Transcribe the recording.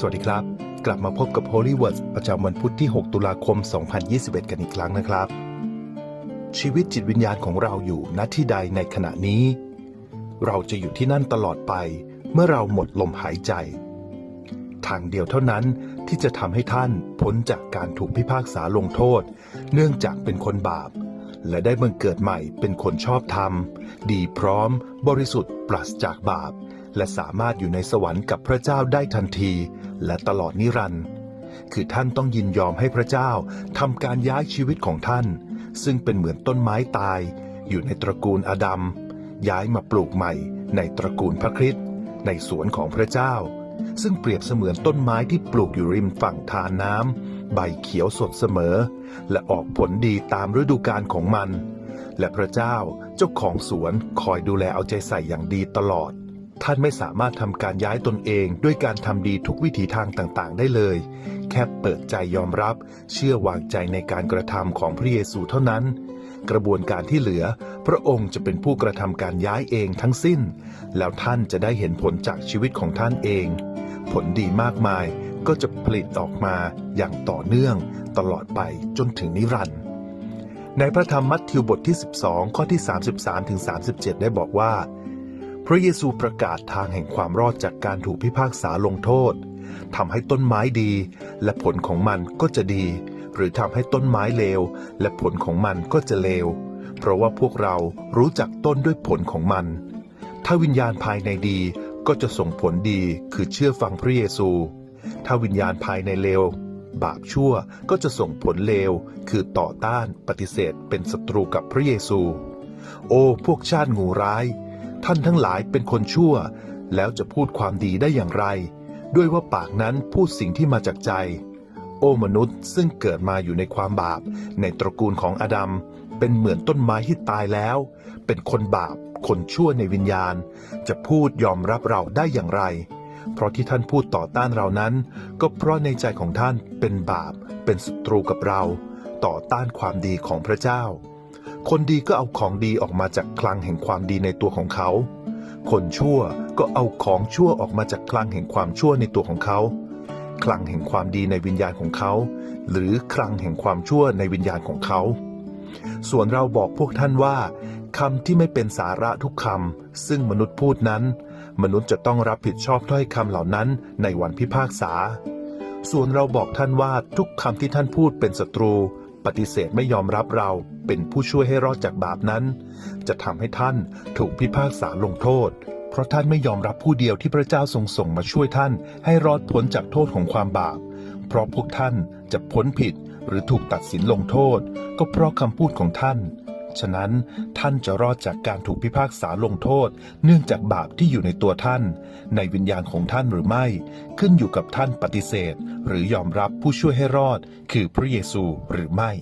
สวัสดีครับ กลับมาพบกับ Holy Words ประจำวันพุธที่ 6 ตุลาคม 2021 กันอีกครั้งนะครับ ชีวิตจิตวิญญาณของเราอยู่ณที่ใดในขณะนี้ เราจะอยู่ที่นั่นตลอดไป เมื่อเราหมดลมหายใจ ทางเดียวเท่านั้นที่จะทำให้ท่านพ้นจากการถูกพิพากษาลงโทษ เนื่องจากเป็นคนบาป และได้บังเกิดใหม่เป็นคนชอบธรรม ดีพร้อม บริสุทธิ์ปราศจากบาป และสามารถอยู่ในสวรรค์กับพระเจ้าได้ทันที และตลอดนิรันดร์คือท่านต้องยินยอมให้พระเจ้าทำการย้ายชีวิตของท่าน ซึ่งเป็นเหมือนต้นไม้ตาย อยู่ในตระกูลอาดัมย้ายมาปลูกใหม่ ในตระกูลพระคริสต์ในสวนของพระเจ้า ซึ่งเปรียบเสมือนต้นไม้ที่ปลูกอยู่ริมฝั่งทานน้ำใบเขียวสดเสมอ และออกผลดีตามฤดูกาลของมัน และพระเจ้าเจ้าของสวนคอยดูแลเอาใจใส่อย่างดีตลอด ท่านไม่สามารถทำการย้ายตนเองด้วยการทำดีทุกวิถีทางต่างๆ ได้เลย แค่เปิดใจยอมรับ เชื่อวางใจในการกระทำของพระเยซูเท่านั้น กระบวนการที่เหลือ พระองค์จะเป็นผู้กระทำการย้ายเองทั้งสิ้น แล้วท่านจะได้เห็นผลจากชีวิตของท่านเอง ผลดีมากมายก็จะผลิตออกมาอย่างต่อเนื่องตลอดไปจนถึงนิรันดร์ในพระธรรมมัทธิวบทที่ 12 ข้อที่ 33ถึง37 ได้บอกว่า พระเยซูประกาศทางแห่งความรอดจากการถูกพิพากษาลงโทษทำให้ต้นไม้ดี และผลของมันก็จะดี หรือทำให้ต้นไม้เลว และผลของมันก็จะเลว เพราะว่าพวกเรารู้จักต้นด้วยผลของมัน ถ้าวิญญาณภายในดีก็จะส่งผลดีคือเชื่อฟังพระเยซู ถ้าวิญญาณภายในเลว บาปชั่วก็จะส่งผลเลว คือต่อต้านปฏิเสธเป็นศัตรูกับพระเยซู โอ้ พวกชาติงูร้าย ท่านทั้งหลายเป็นคนชั่ว แล้วจะพูดความดีได้อย่างไร ด้วยว่าปากนั้นพูดสิ่งที่มาจากใจ โอ้มนุษย์ซึ่งเกิดมาอยู่ในความบาป ในตระกูลของอดัมเป็นเหมือนต้นไม้ที่ตายแล้ว เป็นคนบาป คนชั่วในวิญญาณ จะพูดยอมรับเราได้อย่างไร เพราะที่ท่านพูดต่อต้านเรานั้น ก็เพราะในใจของท่านเป็นบาป เป็นศัตรูกับเรา ต่อต้านความดีของพระเจ้า คนดีก็เอาของดีออกมาจากคลังแห่งความดีในตัวของเขา คนชั่วก็เอาของชั่วออกมาจากคลังแห่งความชั่วในตัวของเขา คลังแห่งความดีในวิญญาณของเขา หรือคลังแห่งความชั่วในวิญญาณของเขา ส่วนเราบอกพวกท่านว่าคำที่ไม่เป็นสาระทุกคำซึ่งมนุษย์พูดนั้น มนุษย์จะต้องรับผิดชอบถ้อยคำเหล่านั้นในวันพิพากษา ส่วนเราบอกท่านว่าทุกคำที่ท่านพูดเป็นศัตรู ปฏิเสธไม่ยอมรับเราเป็นผู้ช่วยให้รอดจากบาปนั้น จะทำให้ท่านถูกพิพากษาลงโทษ เพราะท่านไม่ยอมรับผู้เดียวที่พระเจ้าทรงส่งมาช่วยท่าน ให้รอดพ้นจากโทษของความบาป เพราะพวกท่านจะพ้นผิดหรือถูกตัดสินลงโทษ ก็เพราะคำพูดของท่าน ฉะนั้นท่านจะรอดจากการถูกพิพากษาลงโทษ เนื่องจากบาปที่อยู่ในตัวท่าน ในวิญญาณของท่านหรือไม่ ขึ้นอยู่กับท่านปฏิเสธ หรือยอมรับผู้ช่วยให้รอด คือพระเยซูหรือไม่